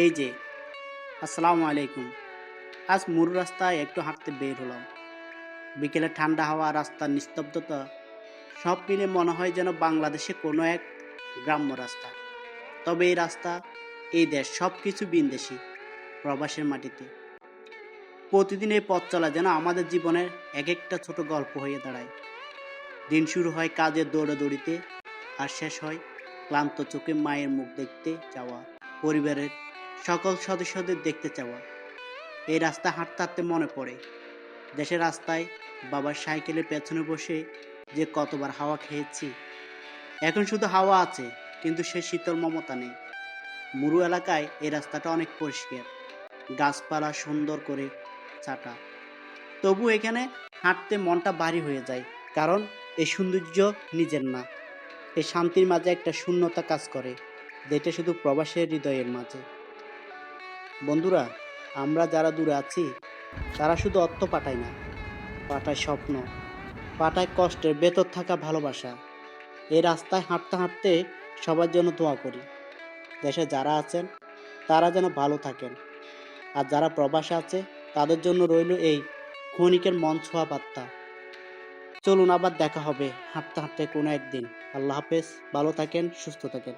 এই যে, আসসালামু আলাইকুম। আজ মুরু রাস্তায় একটু হাঁটতে বের হলাম। বিকেলে ঠান্ডা হাওয়া, রাস্তার নিস্তব্ধতা, সব মিলে মনে হয় যেন বাংলাদেশে কোনো এক গ্রাম্য রাস্তা। তবে এই রাস্তা, এই দেশ সব কিছু বিনদেশি, প্রবাসের মাটিতে। প্রতিদিন এই পথ চলা যেন আমাদের জীবনের এক একটা ছোট গল্প হয়ে দাঁড়ায়। দিন শুরু হয় কাজের দৌড়াদৌড়িতে, আর শেষ হয় ক্লান্ত চোখে মায়ের মুখ দেখতে যাওয়া, পরিবারের সকল সদস্যদের দেখতে চাওয়া। এই রাস্তা হাঁটতে হাঁটতে মনে পড়ে। দেশের রাস্তায় বাবার সাইকেলের পেছনে বসে যে কতবার হাওয়া খেয়েছি। এখন শুধু হাওয়া আছে, কিন্তু সে শীতল মমতা নেই। মুরু এলাকায় এই রাস্তাটা অনেক পরিষ্কার। গাছপালা সুন্দর করে ছাটা। তবু এখানে হাঁটতে মনটা ভারী হয়ে যায়, কারণ এই সৌন্দর্য নিজের না। এই শান্তির মাঝে একটা শূন্যতা কাজ করে, যেটা শুধু প্রবাসের হৃদয়ের মাঝে। বন্ধুরা, আমরা যারা দূরে আছি, তারা শুধু অর্থ পাঠায় না, পাঠায় স্বপ্ন, পাঠায় কষ্টের ভেতর থাকা ভালোবাসা। এই রাস্তায় হাঁটতে হাঁটতে সবার জন্য দোয়া করি, দেশে যারা আছেন, তারা যেন ভালো থাকেন। আর যারা প্রবাসে আছে, তাদের জন্য রইল এই ক্ষণিকের মন ছোঁয়া বার্তা। চলুন আবার দেখা হবে হাঁটতে হাঁটতে কোনো একদিন। আল্লাহ হাফেজ, ভালো থাকেন, সুস্থ থাকেন।